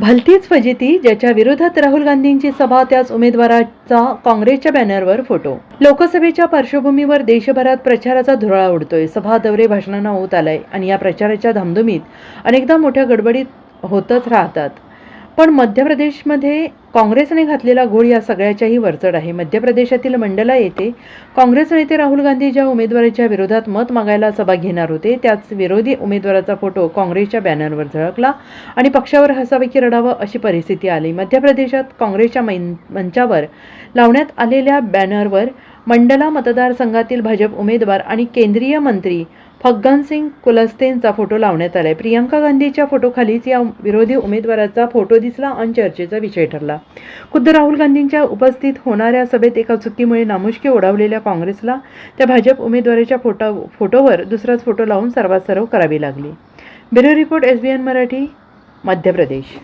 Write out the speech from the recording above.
भलतीच म्हणजे फजिती ज्याच्या विरोधात राहुल गांधींची सभा त्याच उमेदवाराचा काँग्रेसच्या बॅनरवर फोटो. लोकसभेच्या पार्श्वभूमीवर देशभरात प्रचाराचा धुराळा उडतोय. सभा दौरे भाषणांना होत आलाय आणि या प्रचाराच्या धामधुमीत अनेकदा मोठ्या गडबडीत होतच राहतात. पण मध्य प्रदेशमध्ये काँग्रेसने घातलेला घोळ या सगळ्याच्याही वरचढ आहे. मध्य प्रदेशातील मंडला येथे काँग्रेस नेते राहुल गांधी ज्या उमेदवाराच्या विरोधात मत मागायला सभा घेणार होते त्याच विरोधी उमेदवाराचा फोटो काँग्रेसच्या बॅनरवर झळकला आणि पक्षावर हसावे की रडावं अशी परिस्थिती आली. मध्य प्रदेशात काँग्रेसच्या मंचावर लावण्यात आलेल्या बॅनरवर मंडला मतदारसंघातील भाजप उमेदवार आणि केंद्रीय मंत्री फग्गनसिंग कुलस्तेंचा फोटो लावण्यात आलाय. प्रियंका गांधीच्या फोटोखालीच या विरोधी उमेदवाराचा फोटो दिसला आणि चर्चेचा विषय ठरला. खुद्द राहुल गांधींच्या उपस्थित होणाऱ्या सभेत एका चुकीमुळे नामुष्की ओढावलेल्या काँग्रेसला त्या भाजप उमेदवाराच्या फोटो फोटोवर दुसराच फोटो लावून सर्वात सर्व करावी लागली. Bureau report S B N Marathi Madhya Pradesh.